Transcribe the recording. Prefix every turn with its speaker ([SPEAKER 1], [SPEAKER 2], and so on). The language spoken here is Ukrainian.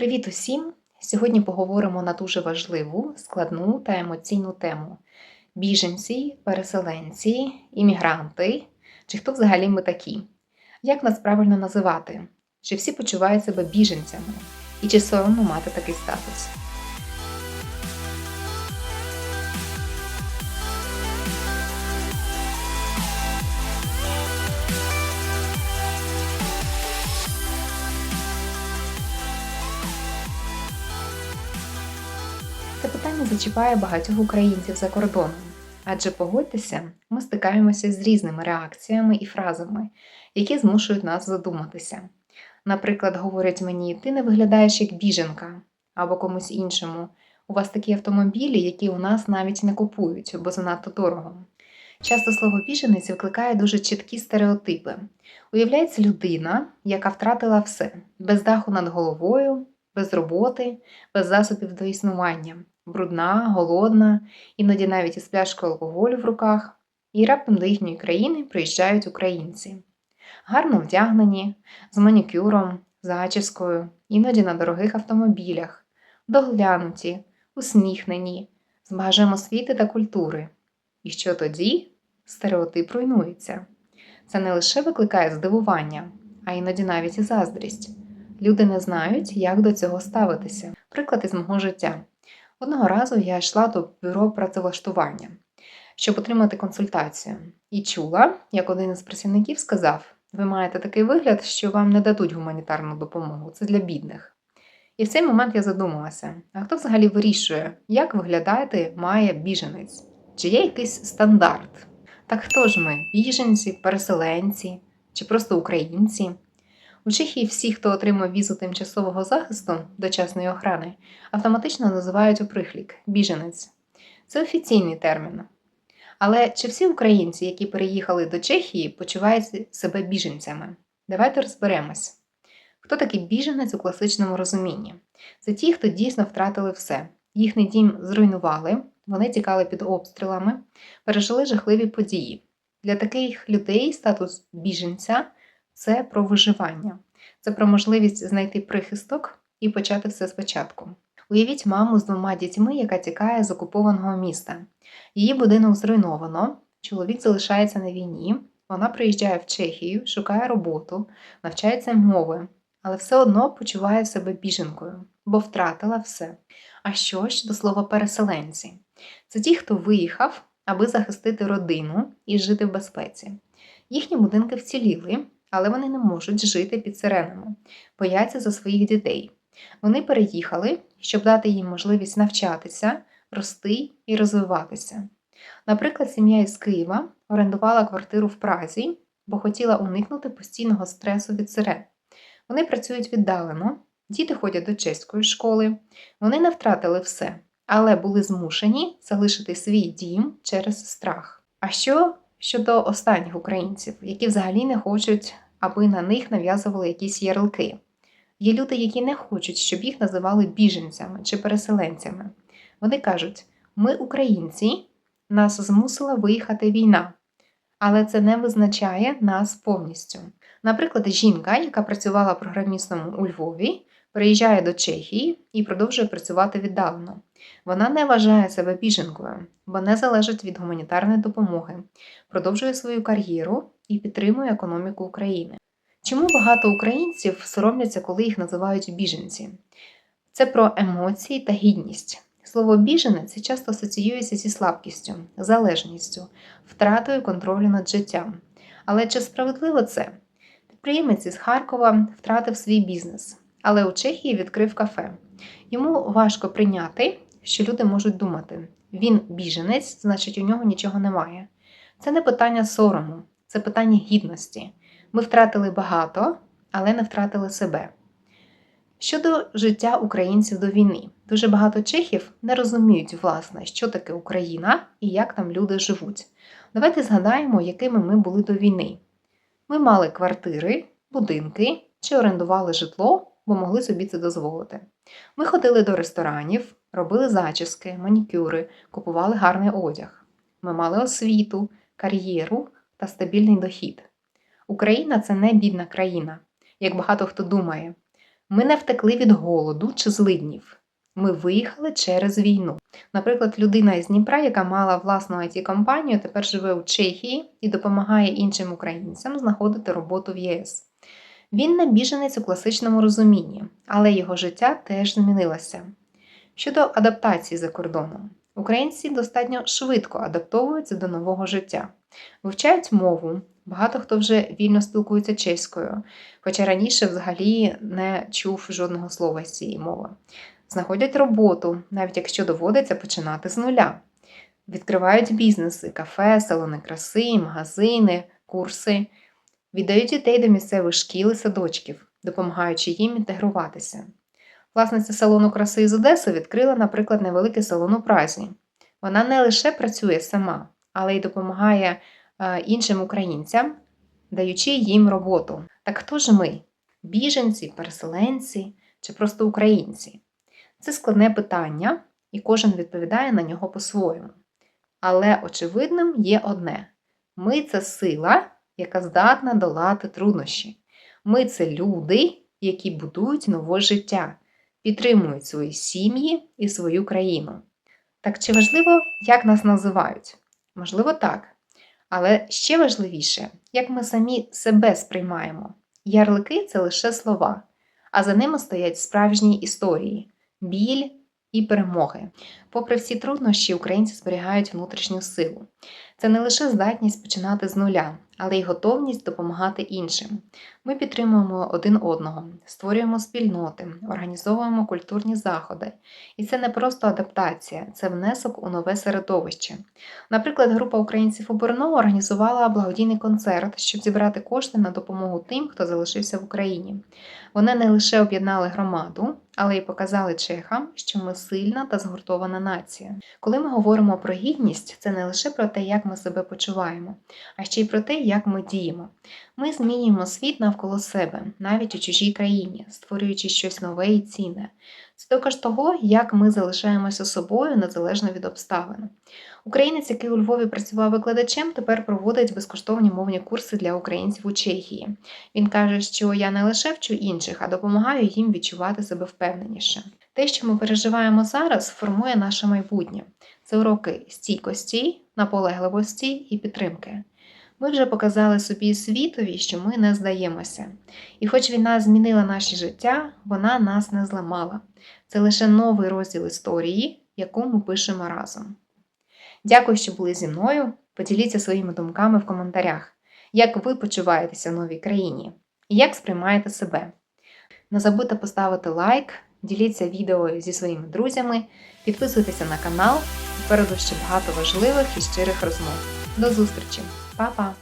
[SPEAKER 1] Привіт усім! Сьогодні поговоримо на дуже важливу, складну та емоційну тему: біженці, переселенці, іммігранти, чи хто взагалі ми такі? Як нас правильно називати? Чи всі почувають себе біженцями? І чи соромно мати такий статус? Це питання зачіпає багатьох українців за кордоном. Адже погодьтеся, ми стикаємося з різними реакціями і фразами, які змушують нас задуматися. Наприклад, говорять мені, ти не виглядаєш як біженка, або комусь іншому. У вас такі автомобілі, які у нас навіть не купують, бо занадто дорого. Часто слово біженець викликає дуже чіткі стереотипи. Уявляється людина, яка втратила все без даху над головою, без роботи, без засобів до існування, брудна, голодна, іноді навіть із пляшкою алкоголю в руках, і раптом до їхньої країни приїжджають українці. Гарно вдягнені, з манікюром, зачіскою, іноді на дорогих автомобілях, доглянуті, усміхнені, з багажем освіти та культури. І що тоді стереотип руйнується. Це не лише викликає здивування, а іноді навіть і заздрість. Люди не знають, як до цього ставитися. Приклад із мого життя. Одного разу я йшла до бюро працевлаштування, щоб отримати консультацію, і чула, як один із працівників сказав: ви маєте такий вигляд, що вам не дадуть гуманітарну допомогу, це для бідних. І в цей момент я задумалася: а хто взагалі вирішує, як виглядати має біженець? Чи є якийсь стандарт? Так хто ж ми? Біженці, переселенці чи просто українці? У Чехії всі, хто отримав візу тимчасового захисту дочасної охорони, автоматично називають оприхлік біженець. Це офіційний термін. Але чи всі українці, які переїхали до Чехії, почувають себе біженцями? Давайте розберемось. Хто такий біженець у класичному розумінні? Це ті, хто дійсно втратили все. Їхній дім зруйнували, вони тікали під обстрілами, пережили жахливі події. Для таких людей статус біженця це про виживання, це про можливість знайти прихисток і почати все спочатку. Уявіть маму з двома дітьми, яка тікає з окупованого міста. Її будинок зруйновано, чоловік залишається на війні, вона приїжджає в Чехію, шукає роботу, навчається мови, але все одно почуває себе біженкою, бо втратила все. А що ж до слова переселенці? Це ті, хто виїхав, аби захистити родину і жити в безпеці. Їхні будинки вціліли, але вони не можуть жити під сиренами, бояться за своїх дітей. Вони переїхали, щоб дати їм можливість навчатися, рости і розвиватися. Наприклад, сім'я із Києва орендувала квартиру в Празі, бо хотіла уникнути постійного стресу від сирен. Вони працюють віддалено, діти ходять до чеської школи, вони не втратили все, але були змушені залишити свій дім через страх. А що щодо останніх українців, які взагалі не хочуть, аби на них нав'язували якісь ярлики? Є люди, які не хочуть, щоб їх називали біженцями чи переселенцями. Вони кажуть: ми українці, нас змусила виїхати війна, але це не визначає нас повністю. Наприклад, жінка, яка працювала програмістом у Львові, приїжджає до Чехії і продовжує працювати віддалено. Вона не вважає себе біженкою, бо не залежить від гуманітарної допомоги, продовжує свою кар'єру і підтримує економіку України. Чому багато українців соромляться, коли їх називають біженці? Це про емоції та гідність. Слово біженець часто асоціюється зі слабкістю, залежністю, втратою контролю над життям. Але чи справедливо це? Підприємець із Харкова втратив свій бізнес, але у Чехії відкрив кафе. Йому важко прийняти, що люди можуть думати: він біженець, значить, у нього нічого немає. Це не питання сорому, це питання гідності. Ми втратили багато, але не втратили себе. Щодо життя українців до війни, дуже багато чехів не розуміють, власне, що таке Україна і як там люди живуть. Давайте згадаємо, якими ми були до війни. Ми мали квартири, будинки чи орендували житло, бо могли собі це дозволити. Ми ходили до ресторанів, робили зачіски, манікюри, купували гарний одяг. Ми мали освіту, кар'єру та стабільний дохід. Україна це не бідна країна, як багато хто думає. Ми не втекли від голоду чи злиднів. Ми виїхали через війну. Наприклад, людина із Дніпра, яка мала власну it компанію тепер живе у Чехії і допомагає іншим українцям знаходити роботу в ЄС. Він не біженець у класичному розумінні, але його життя теж змінилося. Щодо адаптації за кордоном, українці достатньо швидко адаптовуються до нового життя, вивчають мову. Багато хто вже вільно спілкується чеською, хоча раніше взагалі не чув жодного слова з цієї мови. Знаходять роботу, навіть якщо доводиться починати з нуля. Відкривають бізнеси, кафе, салони краси, магазини, курси, віддають дітей до місцевих шкіл і садочків, допомагаючи їм інтегруватися. Власниця салону краси з Одеси відкрила, наприклад, невеликий салон у Празі. Вона не лише працює сама, але й допомагає е, іншим українцям, даючи їм роботу. Так хто ж ми? Біженці, переселенці чи просто українці? Це складне питання, і кожен відповідає на нього по-своєму. Але очевидним є одне: ми це сила, яка здатна долати труднощі. Ми це люди, які будують нове життя, підтримують свої сім'ї і свою країну. Так чи важливо, як нас називають? Можливо, так. Але ще важливіше, як ми самі себе сприймаємо. Ярлики це лише слова, а за ними стоять справжні історії, біль і перемоги. Попри всі труднощі, українці зберігають внутрішню силу. Це не лише здатність починати з нуля, але й готовність допомагати іншим. Ми підтримуємо один одного, створюємо спільноти, організовуємо культурні заходи. І це не просто адаптація, це внесок у нове середовище. Наприклад, група українців у Борно організувала благодійний концерт, щоб зібрати кошти на допомогу тим, хто залишився в Україні. Вони не лише об'єднали громаду, але й показали чехам, що ми сильна та згуртована нація. Коли ми говоримо про гідність, це не лише про те, як ми себе почуваємо, а ще й про те, як ми діємо. Ми змінюємо світ навколо себе, навіть у чужій країні, створюючи щось нове і цінне. Це доказ того, як ми залишаємося собою незалежно від обставин. Українець, який у Львові працював викладачем, тепер проводить безкоштовні мовні курси для українців у Чехії. Він каже, що я не лише вчу інших, а допомагаю їм відчувати себе впевненіше. Те, що ми переживаємо зараз, формує наше майбутнє. Це уроки стійкості, наполегливості і підтримки. Ми вже показали собі світові, що ми не здаємося. І хоч війна змінила наші життя, вона нас не зламала. Це лише новий розділ історії, яку ми пишемо разом. Дякую, що були зі мною. Поділіться своїми думками в коментарях, як ви почуваєтеся в новій країні і як сприймаєте себе. Не забудьте поставити лайк, діліться відео зі своїми друзями, підписуйтеся на канал. Попереду ще багато важливих і щирих розмов. До зустрічі! Па-па!